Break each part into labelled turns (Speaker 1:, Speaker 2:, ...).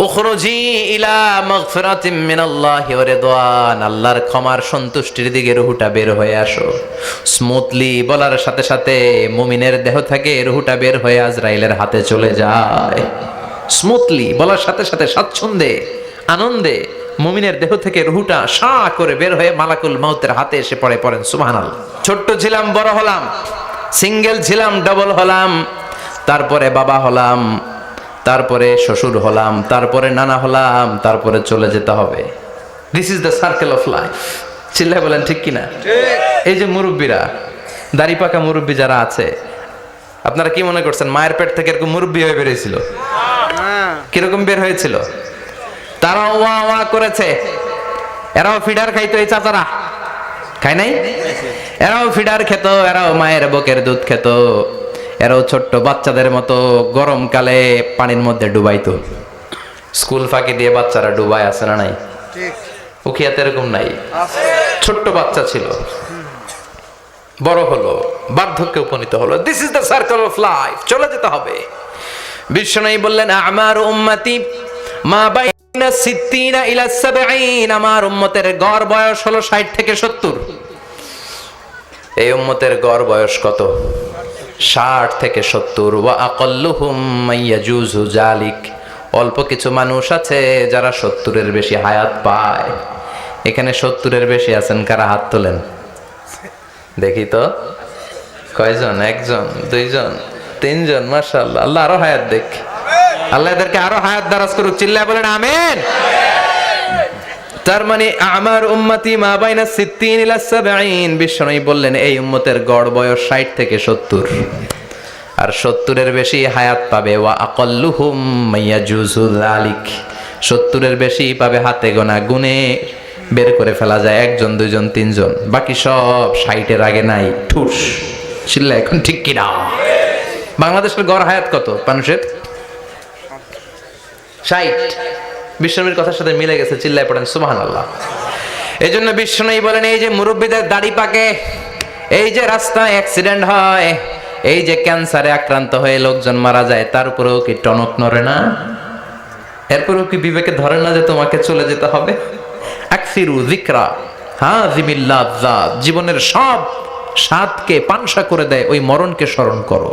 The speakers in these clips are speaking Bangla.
Speaker 1: উখরুজি ইলা মাগফিরাতিম মিনাল্লাহি ওয়া রিদওয়ান। আল্লাহর ক্ষমার সন্তুষ্টির দিকে রুহুটা বের হয়ে আসো। স্মুথলি বলার সাথে সাথে মুমিনের দেহ থেকে রুহুটা বের হয়ে আজরাইলের হাতে চলে যায়। স্মুথলি বলার সাথে সাথে স্বাচ্ছন্দ্যে, আনন্দে মুমিনের দেহ থেকে রুহুটা সা করে বের হয়ে মালাকুল মাউতের হাতে এসে পড়ে পড়েন, সুবহানাল্লাহ। ছোট্ট ছিলাম বড় হলাম। সিঙ্গেল ছিলাম ডবল হলাম। তারপরে বাবা হলাম। তারপরে শ্বশুর হলাম তারপরে নানা হলাম তারপরে চলে যেতে হবে। This is the circle of life চিল্লায় বলেন ঠিক কিনা? এই যে মুরব্বীরা দাড়ি পাকা মুরব্বী যারা আছে আপনারা কি মনে করছেন মায়ের পেট থেকে এরকম মুরব্বী হয়ে বেরিয়েছিল? কীরকম বের হয়েছিল? তারাও ওয়া ওয়া করেছে। এরাও ফিডার খাইতো এই চাচারা। খায় নাই? এরাও ফিডার খেত এরাও মায়ের বুকের দুধ খেত। এরাও ছোট্ট বাচ্চাদের মতো গরমকালে পানির মধ্যে ডুবাইতো। স্কুল ফাঁকি দিয়ে বাচ্চারা ডুবায় আছে না নাই? উখিয়াতে এরকম নাই। ছোট্ট বাচ্চা ছিল। বড় হলো বার্ধক্যে উপনীত হলো। This is the circle of life চলে যেতে হবে। বিশ্বনয়ী বললেন আমার উম্মতি মা বাইনা সিদ্দিনা ইলা সাবঈন। আমার উম্মতের গড় বয়স হলো 60 থেকে 70 এই উম্মতের গড় বয়স কত? ষাট থেকে সত্তর। জালিক অল্প কিছু মানুষ আছে যারা সত্তরের বেশি হায়াত পায়। এখানে সত্তরের বেশি আছেন, কারা হাত তোলেন? দেখি তো। কয়জন? একজন, দুইজন, তিনজন, মাশাআল্লাহ। আল্লাহ আরও হায়াত দেখ। আল্লাহ এদেরকে আরও হায়াত দারাজ করুক। চিল্লায় বলেন, আমেন। তার মানে আমার উম্মতি মা বাইনা সিত্তিন ইলা সাবঈন। বিশ্বনবী বললেন, এই উম্মতের গড় বয়স 60 থেকে 70 আর 70 এর বেশি হায়াত পাবে। ওয়া আকাল্লুহুম মাইয়াজুজু যালিক। 70 এর বেশি পাবে হাতে গোনা গুনে বের করে ফেলা যায় একজন, দুইজন, তিনজন। বাকি সব 60 এর আগে নাই। ঠুস। চিল্লা, এখন ঠিক কি না বাংলাদেশের গড় হায়াত কত? মানুষের? 60 বিশ্বনবীর কথার সাথে মিলে গেছে, চিল্লায় পড়েন সুবাহান আল্লাহ এই জন্য বিশ্বনবী বলেন, এই যে মুরব্বীদের দাড়ি পাকে, এই যে রাস্তায় অ্যাক্সিডেন্ট হয়, এই যে ক্যান্সারে আক্রান্ত হয়ে লোকজন মারা যায়, তার উপরেও কি টনক নড়ে না? এরপরেও কি বিবেকে ধরে না যে তোমাকে চলে যেতে হবে? আকসিরু জিকরা হ্যাঁ জীবনের সব স্বাদকে পানসা করে দেয়, ওই মরণকে স্মরণ করো।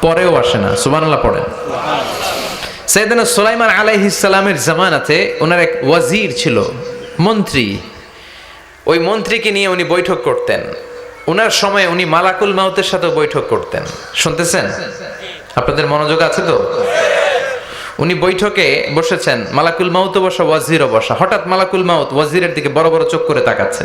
Speaker 1: পরেও আসে না, সুবহানাল্লাহ পড়েন। সৈয়দনা সুলাইমান আলাইহিসসালামের জামানাতে ওনার এক ওয়াজির ছিল, মন্ত্রী। ওই মন্ত্রীকে নিয়ে উনি বৈঠক করতেন। ওনার সময় উনি মালাকুল মাউতের সাথে বৈঠক করতেন। শুনতেছেন? আপনাদের মনোযোগ আছে তো? উনি বৈঠকে বসেছেন, মালাকুল মাউত বসা, ওয়াজিরও বসা। হঠাৎ মালাকুল মাউত ওয়াজিরের দিকে বড় বড় চোখ করে তাকাচ্ছে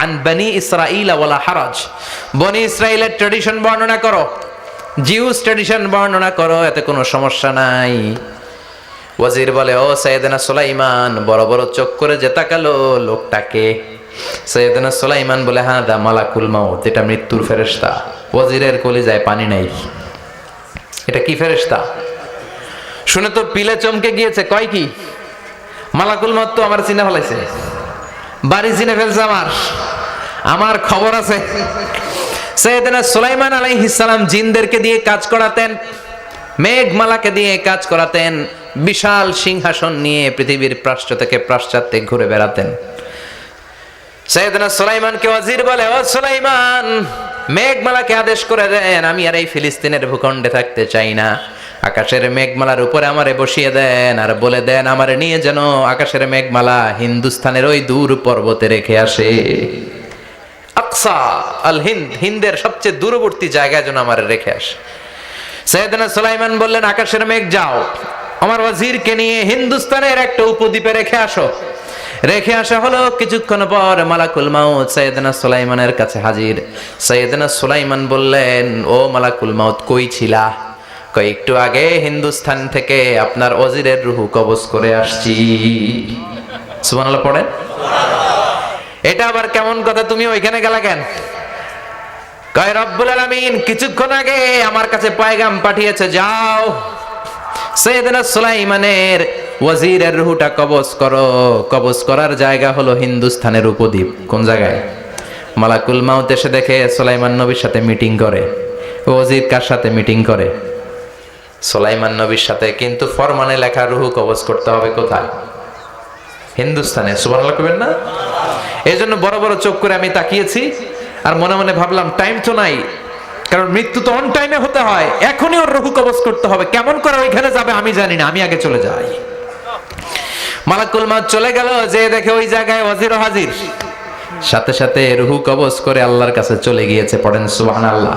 Speaker 1: আন বনি ইসরাইল ওয়ালা হারাজ। বনি ইসরাইলের ট্রেডিশন বর্ণনা করো। জিউস ট্রেডিশন বর্ণনা করো, এতে কোনো সমস্যা নাই। ওয়াজির বলে, ও সৈয়দনা সুলাইমান, বড় বড় চোখ করে যে তাকালো লোকটাকে। সৈয়দনা সুলাইমান বলে হ্যাঁ দা মালাকুল মাউত, এটা মৃত্যুর ফেরেশতা। ওয়াজিরের কলিজায় পানি নাই। এটা কি ফেরেশতা? শুনে তো পিলে চমকে গিয়েছে, কয় কি? মালাকুল মাউত তো আমার চিনে ফেলাইছে। বাড়ি চিনে ফেলছে আমার। আমার খবর আছে, সৈয়দনা সুলাইমান আলাইহিস সালাম জিনদেরকে দিয়ে কাজ করাতেন, মেঘমালাকে দিয়ে কাজ করাতেন, বিশাল সিংহাসন নিয়ে পৃথিবীর প্রাশ্চ থেকে পাশ্চাত্যে ঘুরে বেড়াতেন। সৈয়দনা সুলাইমানকে ওয়াজির বলে, ও সুলাইমান, মেঘমালাকে আদেশ করে দেন, আমি আর এই ফিলিস্তিনের ভূখণ্ডে থাকতে চাই না। আকাশের মেঘমালার উপরে আমারে বসিয়ে দেন আর বলে দেন, আমারে নিয়ে যেন আকাশের মেঘমালা হিন্দুস্তানের ওই দূর পর্বতে রেখে আসে। আকসা, আল হিন্দ, হিন্দের সবচেয়ে দূরবর্তী জায়গায় যেন আমার রেখে আসে। সৈয়দনা সুলাইমান বললেন, আকাশের মেঘ যাও। আমার ওয়াজিরকে নিয়ে হিন্দুস্তানের একটা উপদ্বীপে রেখে আসো। রেখে আসা হলো কিছুক্ষণ পর মালাকুল মাউত সৈয়দনা সুলাইমানের কাছে হাজির। সৈয়দনা সুলাইমান বললেন, ও মালাকুল মাউত, কই ছিলা? একটু আগে হিন্দুস্থান থেকে আপনার ওজিরের রুহু কবজ করে আসছি। সুবহানাল্লাহ পড়েন? এটা আবার কেমন কথা? তুমি ওইখানে গেলা কেন? কয়, রব্বুল আলামিন, কিছুক্ষণ আগে আমার কাছে পয়গাম পাঠিয়েছে, যাও। সৈয়দনা সুলাইমানের ওয়াজিরের রুহুটা কবজ করো। কবজ করার জায়গা হলো হিন্দুস্তানের উপদ্বীপ। কোন জায়গায়? মালাকুল মাউত এসে দেখে সুলাইমান নবীর সাথে মিটিং করে। ওয়াজির কার সাথে মিটিং করে? সুলাইমান নবীর সাথে, কিন্তু ফরমানে লেখা রুহু কবজ করতে হবে কোথায়? হিন্দুস্তানে, সুবহানাল্লাহ কবেন না? এই জন্য বড় বড় চোখ করে আমি তাকিয়েছি আর মনে মনে ভাবলাম টাইম তো নাই, কারণ মৃত্যু তো অন টাইমে হতে হয়, এখনই ওর রুহু কবজ করতে হবে, কেমন করে ওইখানে যাবে আমি জানি না, আমি আগে চলে যাই। মালাকুল চলে গেল যে দেখে ওই জায়গায় ওয়াজির হাজির। সাথে সাথে রুহু কবজ করে আল্লাহর কাছে চলে গিয়েছে, পড়েন সুবহানাল্লাহ।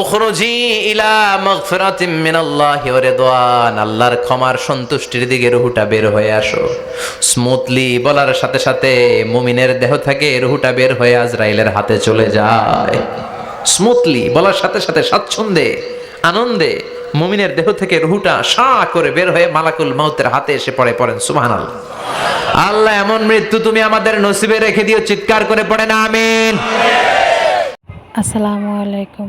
Speaker 1: উখরুজি ইলা মাগফিরাতিম মিনাল্লাহি ওয়া রিদওয়ান। আল্লাহর ক্ষমার সন্তুষ্টির দিকে রুহুটা বের হয়ে আসো। স্মুথলি বলার সাথে সাথে মুমিনের দেহ থেকে রুহুটা বের হয়ে আজরাইলের হাতে চলে যায়। স্মুথলি বলার সাথে সাথে স্বাচ্ছন্দ্যে, আনন্দে মুমিনের দেহ থেকে রুহুটা সা করে বের হয়ে মালাকুল মাউতের হাতে এসে পড়ে পড়েন, সুবহানাল্লাহ। আল্লাহ, এমন মৃত্যু তুমি আমাদের নসিবে রেখে দিও, চিৎকার করে পড়ে না, আমিন।
Speaker 2: আসসালামু আলাইকুম।